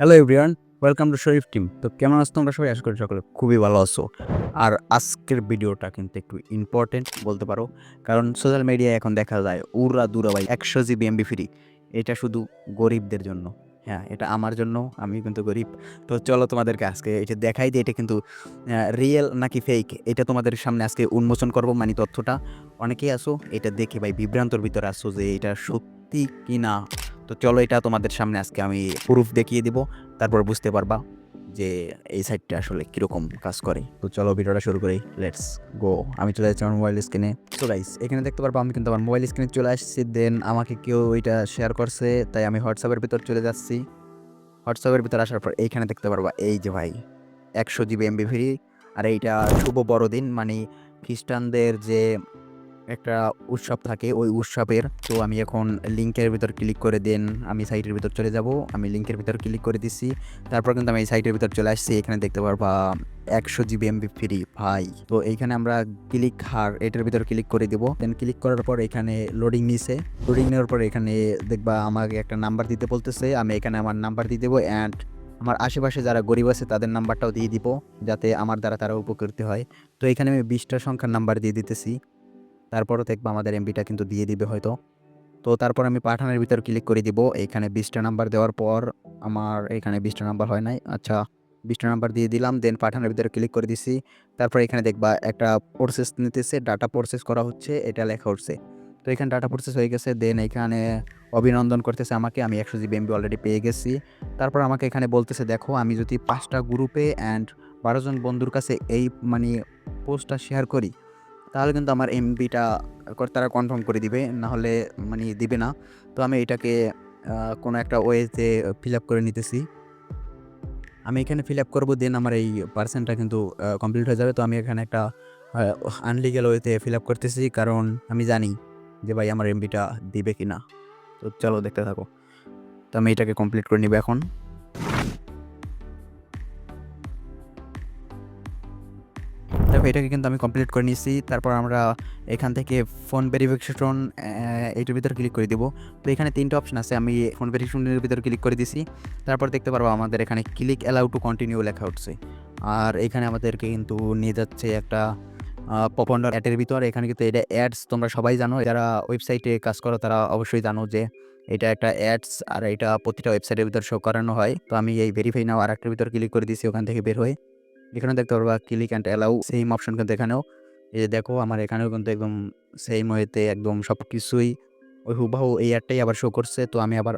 Hello everyone welcome to Sharif team তো কেমন আছো তোমরা সবাই? আশা করি সকলে খুবই ভালো আছো। আর আজকের ভিডিওটা কিন্তু একটু ইম্পর্টেন্ট বলতে পারো। কারণ সোশ্যাল মিডিয়ায় এখন দেখা যায় উড়া দুরা ভাই, একশো জিবি এমবি ফ্রি এটা শুধু গরিবদের জন্য। হ্যাঁ এটা আমার জন্য আমি কিন্তু গরিব। তো চলো তোমাদেরকে আজকে এটা দেখাই দিই এটা কিন্তু রিয়েল নাকি ফেক এটা তোমাদের সামনে আজকে উন্মোচন করব মানে তথ্যটা। অনেকেই আসো এটা দেখে ভাই বিভ্রান্তর ভিতরে আসো যে এটা সত্যি কি না তো চলো এটা তোমাদের সামনে আজকে আমি প্রুফ দেখিয়ে দিব, তারপর বুঝতে পারবা যে এই সাইটটা আসলে কীরকম কাজ করে। তো চলো ভিডিওটা শুরু করি। লেটস গো আমি চলে যাচ্ছি আমার মোবাইল স্ক্রিনে তো গাইস এখানে দেখতে পারব আমি কিন্তু আমার মোবাইল স্ক্রিনে চলে আসছি। দেন আমাকে কেউ এটা শেয়ার করছে, তাই আমি হোয়াটসঅ্যাপের ভিতর চলে যাচ্ছি। হোয়াটসঅ্যাপের ভিতর আসার পর এইখানে দেখতে পারবা, এই যে ভাই, একশো জিবি এমবি ফ্রি আর এইটা শুভ বড়দিন মানে খ্রিস্টানদের যে একটা উৎসব থাকে ওই উৎসবের। তো আমি এখন লিঙ্কের ভিতর ক্লিক করে দেন আমি সাইটের ভিতর চলে যাব। আমি লিঙ্কের ভিতর ক্লিক করে দিচ্ছি তারপর কিন্তু আমি এই সাইটের ভিতর চলে আসছি। এখানে দেখতে পারবা একশো জিবি এমবি ফ্রি, ভাই। তো এইখানে আমরা ক্লিক হার, এটার ভিতর ক্লিক করে দিব। দেন ক্লিক করার পর এখানে লোডিং নিছে। লোডিং নেওয়ার পর এখানে দেখবা আমাকে একটা নাম্বার দিতে বলতেছে। আমি এখানে আমার নাম্বার দিয়ে দেবো অ্যান্ড আমার আশেপাশে যারা গরিব আছে তাদের নাম্বারটাও দিয়ে দিব। যাতে আমার দ্বারা তারা উপকৃত হয়। তো এখানে আমি বিশটা সংখ্যার নাম্বার দিয়ে দিতেছি। তারপরও দেখব আমাদের এমবিটা কিন্তু দিয়ে দিবে হয়তো। তো তারপর আমি পাঠানোর ভিতর ক্লিক করে দিব। এখানে বিশটা নাম্বার দেওয়ার পর আমার এখানে বিশটা নাম্বার হয় নাই। আচ্ছা বিশটা নাম্বার দিয়ে দিলাম দেন পাঠানোর ভিতরে ক্লিক করে দিছি। তারপর এখানে দেখবা একটা প্রসেস নিতেছে ডাটা প্রসেস করা হচ্ছে, এটা লেখা উঠছে। তো এখানে ডাটা প্রসেস হয়ে গেছে দেন এখানে অভিনন্দন করতেছে আমাকে, আমি একশো জিবি এমবি অলরেডি পেয়ে গেছি। তারপর আমাকে এখানে বলতেছে, দেখো, আমি যদি পাঁচটা গ্রুপে অ্যান্ড বারোজন বন্ধুর কাছে এই মানে পোস্টটা শেয়ার করি তাহলে কিন্তু আমার এমবিটা তারা কনফার্ম করে দিবে না হলে মানে দিবে না। তো আমি এটাকে কোনো একটা ওয়েতে ফিল আপ করে নিতেছি। আমি এখানে ফিল আপ করব দেন আমার এই পার্সেন্টটা কিন্তু কমপ্লিট হয়ে যাবে। তো আমি এখানে একটা আনলিগাল ওয়েতে ফিল আপ করতেছি, কারণ আমি জানি যে ভাই আমার এমবিটা দিবে কি না তো চলো দেখতে থাকো। তো আমি এটাকে কমপ্লিট করে নিব এখন। এটাকে কিন্তু আমি কমপ্লিট করে নিয়েছি। তারপর আমরা এখান থেকে ফোন ভেরিফিকেশন এইটার ভিতর ক্লিক করে দিব। তো এখানে তিনটে অপশন আছে, আমি ফোন ভেরিফিকেশনের ভিতর ক্লিক করে দিছি। তারপর দেখতে পারব, আমাদের এখানে ক্লিক অ্যালাউ টু কন্টিনিউ লেখা উঠছে। আর এখানে আমাদেরকে কিন্তু নিয়ে যাচ্ছে একটা পপন্ডার অ্যাডের ভিতর। এখানে কিন্তু এটা অ্যাডস তোমরা সবাই জানো, যারা ওয়েবসাইটে কাজ করো, তারা অবশ্যই জানো যে এটা একটা অ্যাডস আর এটা প্রতিটা ওয়েবসাইটের ভিতর শো করানো হয়। তো আমি এই ভেরিফাই নাও আর একটার ভিতর ক্লিক করে দিছি, ওখান থেকে বের হয়ে। এখানে দেখতে পারবা click and allow same option কিন্তু এখানেও। এই যে দেখো, আমার এখানেও কিন্তু একদম সেম ওয়েতে একদম সব কিছুই ওই হুবাহু এই অ্যাডটাই আবার শো করছে। তো আমি আবার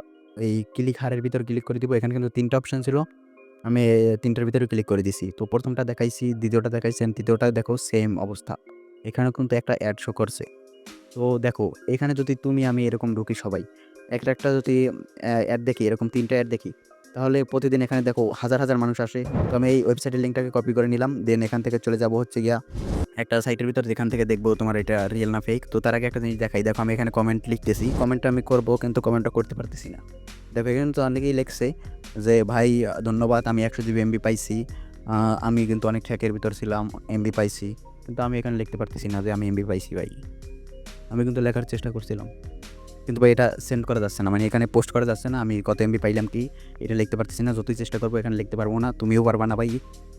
এই ক্লিক হারের ভিতর ক্লিক করে দিব। এখানে কিন্তু তিনটা অপশন ছিল। আমি তিনটার ভিতরে ক্লিক করে দিছি। তো প্রথমটা দেখাইছি, দ্বিতীয়টা দেখাইছি তৃতীয়টা দেখো সেম অবস্থা। এখানেও কিন্তু একটা অ্যাড শো করছে। তো দেখো, এখানে যদি তুমি আমি এরকম ঢুকি সবাই, একটা একটা যদি অ্যাড দেখি, এরকম তিনটা অ্যাড দেখি তাহলে প্রতিদিন এখানে দেখো হাজার হাজার মানুষ আসে। তো আমি এই ওয়েবসাইটের লিঙ্কটাকে কপি করে নিলাম দেন এখান থেকে চলে যাব হচ্ছে গিয়া একটা সাইটের ভিতর, যেখান থেকে দেখব তোমার এটা রিয়েল না ফেক তো তার আগে একটা জিনিস দেখাই, দেখো আমি এখানে কমেন্ট লিখতেছি। কমেন্টটা আমি করব, কিন্তু কমেন্টটা করতে পারতেছি না। দেখো এখানে তো অনেকেই লেখছে যে, ভাই, ধন্যবাদ, আমি একশো জিবি এমবি পাইছি। আমি কিন্তু অনেক ট্র্যাকের ভিতর ছিলাম এমবি পাইছি। কিন্তু আমি এখানে লিখতে পারতেছি না যে, আমি এমবি পাইছি ভাই। আমি কিন্তু লেখার চেষ্টা করছিলাম। কিন্তু ভাই এটা সেন্ড করা যাচ্ছে না। মানে এখানে পোস্ট করা যাচ্ছে না। আমি কত এমবি পাইলাম কি, এটা লিখতে পারতেছি না। যতই চেষ্টা করব, এখানে লিখতে পারব না। তুমিও পারবা না ভাই।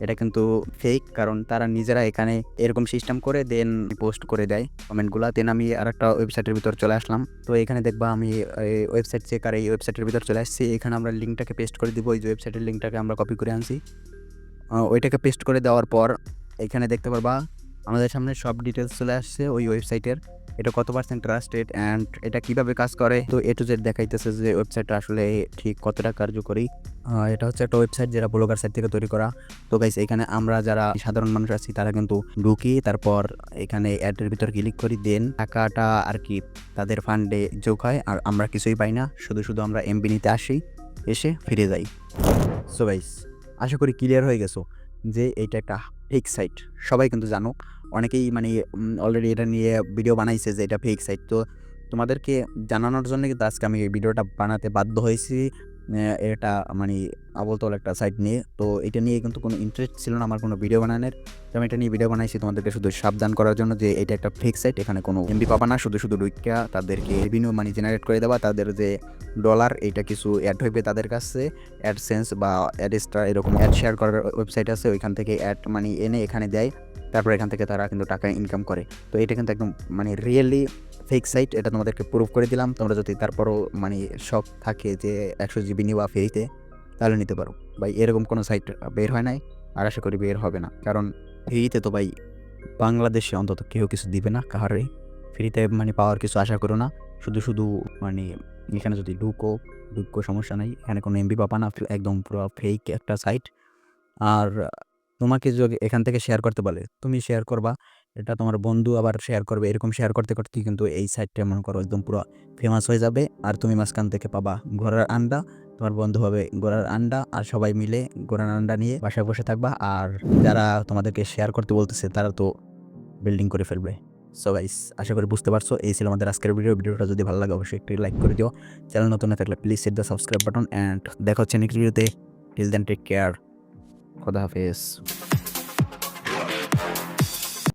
এটা কিন্তু ফেক কারণ তারা নিজেরা এখানে এরকম সিস্টেম করে দেন পোস্ট করে দেয় কমেন্টগুলো দেন আমি আর একটা ওয়েবসাইটের ভিতর চলে আসলাম। তো এখানে দেখবা আমি ওয়েবসাইট চেক আর এই ওয়েবসাইটের ভিতর চলে আসছি। এখানে আমরা লিঙ্কটাকে পেস্ট করে দিব। ওই ওয়েবসাইটের লিঙ্কটাকে আমরা কপি করে আনছি। ওইটাকে পেস্ট করে দেওয়ার পর এখানে দেখতে পারবা, আমাদের সামনে সব ডিটেলস চলে আসছে ওই ওয়েবসাইটের এটা কত পার্সেন্ট ট্রাস্টেড অ্যান্ড এটা কীভাবে কাজ করে? তো এ টু জেড দেখাইতেছে যে ওয়েবসাইটটা আসলে ঠিক কতটা কার্যকরী। এটা হচ্ছে একটা ওয়েবসাইট যেটা ব্লগার সাইট থেকে তৈরি করা। তো গাইস এখানে আমরা যারা সাধারণ মানুষ আছি, তারা কিন্তু ঢুকি, তারপর এখানে অ্যাডের ভিতর ক্লিক করি দেন টাকাটা আর কি তাদের ফান্ডে যোগ হয়, আর আমরা কিছুই পাই না। শুধু শুধু আমরা এমবি নিতে আসি, এসে ফিরে যাই। সো গাইস আশা করি ক্লিয়ার হয়ে গেছো যে এটা একটা ফেক সাইট সবাই কিন্তু জানো অনেকেই মানে অলরেডি এটা নিয়ে ভিডিও বানাইছে যে এটা ফেক সাইট তো তোমাদেরকে জানানোর জন্য কিন্তু আজকে আমি এই ভিডিওটা বানাতে বাধ্য হয়েছি। এটা মানে আবলতল একটা সাইট নিয়ে। তো এটা নিয়ে কিন্তু কোনো ইন্টারেস্ট ছিল না আমার কোনো ভিডিও বানানোর। তো আমি এটা নিয়ে ভিডিও বানাইছি তোমাদেরকে শুধু সাবধান করার জন্য যে এটা একটা ফেক সাইট এখানে কোনো এমবি পাবা না, শুধু শুধু ঢুকিয়া তাদেরকে রেভিনিউ মানি জেনারেট করে দেওয়া তাদের যে ডলার এটা কিছু অ্যাড হইবে তাদের কাছে অ্যাডসেন্স বা অ্যাডস্টার এরকম অ্যাড শেয়ার করার ওয়েবসাইট আছে, ওইখান থেকে অ্যাড মানি এনে এখানে দেয়, তারপর এখান থেকে তারা কিন্তু টাকা ইনকাম করে। তো এটা কিন্তু একদম মানে রিয়েলি ফেক সাইট এটা তোমাদেরকে প্রুভ করে দিলাম। তোমরা যদি তারপরও মানে শখ থাকে যে একশো জিবি নিবা ফ্রিতে তাহলে নিতে পারো। ভাই, এরকম কোনো সাইট বের হয় নাই, আর আশা করি বের হবে না। কারণ ফ্রিতে তো ভাই, বাংলাদেশে অন্তত কেউ কিছু দিবে না কাহারে। ফ্রিতে মানে পাওয়ার কিছু আশা করো না। শুধু শুধু মানে এখানে যদি ঢুকো ঢুকো, সমস্যা নাই। এখানে কোনো এমবি পাবা না একদম পুরো ফেক একটা সাইট আর তোমাকে যদি এখান থেকে শেয়ার করতে বলে, তুমি শেয়ার করবা, এটা তোমার বন্ধু আবার শেয়ার করবে, এরকম শেয়ার করতে করতে কিন্তু এই সাইটটা মনে করো একদম পুরো ফেমাস হয়ে যাবে। আর তুমি মাঝখান থেকে পাবা ঘোড়ার আন্ডা, তোমার বন্ধু হবে ঘোড়ার আন্ডা। আর সবাই মিলে ঘোড়ার আন্ডা নিয়ে বাসায় বসে থাকবা। আর যারা তোমাদেরকে শেয়ার করতে বলতেছে, তারা তো বিল্ডিং করে ফেলবে। সো গাইস আশা করি বুঝতে পারছ। এই ছিল আমাদের আজকের ভিডিও ভিডিওটা যদি ভালো লাগে, অবশ্যই একটি লাইক করে দিও। চ্যানেল নতুন না থাকলে please set the subscribe button and দেখা হচ্ছে নেক্সট ভিডিওতে টিল দেন টেক কেয়ার খোদা হাফেজ।